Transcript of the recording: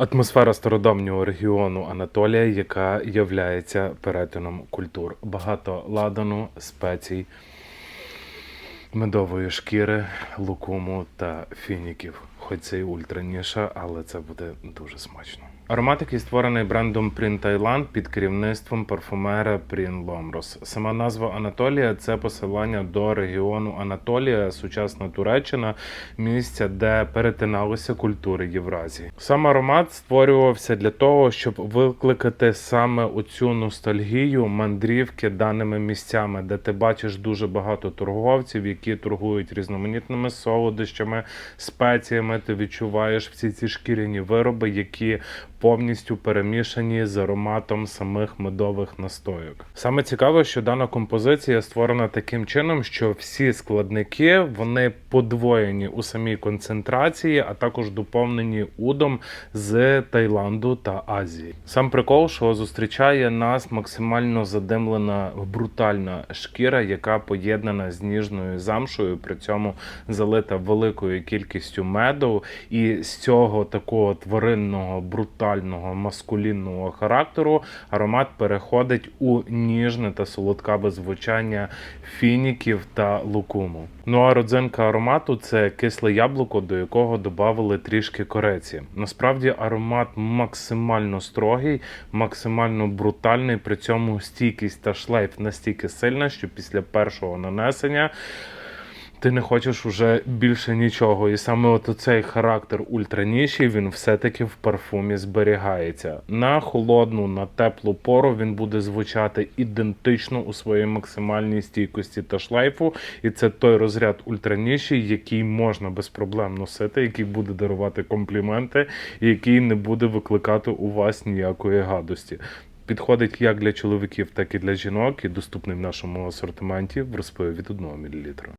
Атмосфера стародавнього регіону Анатолія, яка являється перетином культур. Багато ладану, спецій, медової шкіри, лукуму та фініків. Хоч це і ультраніша, але це буде дуже смачно. Аромат, який створений брендом Print Thailand під керівництвом парфумера Print Lomros. Сама назва Анатолія це посилання до регіону Анатолія, сучасна Туреччина, місця, де перетиналися культури Євразії. Сам аромат створювався для того, щоб викликати саме оцю ностальгію мандрівки даними місцями, де ти бачиш дуже багато торговців, які торгують різноманітними солодощами, спеціями. Ти відчуваєш всі ці шкіряні вироби, які повністю перемішані з ароматом самих медових настойок. Саме цікаве, що дана композиція створена таким чином, що всі складники вони подвоєні у самій концентрації, а також доповнені удом з Таїланду та Азії. Сам прикол, що зустрічає нас максимально задимлена брутальна шкіра, яка поєднана з ніжною замшою, при цьому залита великою кількістю меду, і з цього такого тваринного брутального маскулінного характеру аромат переходить у ніжне та солодкаве звучання фініків та лукуму. Ну а родзинка аромату це кисле яблуко, до якого додали трішки кореці. Насправді аромат максимально строгий, максимально брутальний. При цьому стійкість та шлейф настільки сильна, що після першого нанесення. Ти не хочеш уже більше нічого, і саме от цей характер ультраніший він все-таки в парфумі зберігається. На холодну, на теплу пору він буде звучати ідентично у своїй максимальній стійкості та шлейфу. І це той розряд ультраніший, який можна без проблем носити, який буде дарувати компліменти, і який не буде викликати у вас ніякої гадості. Підходить як для чоловіків, так і для жінок, і доступний в нашому асортименті в розпиві від 1 мл.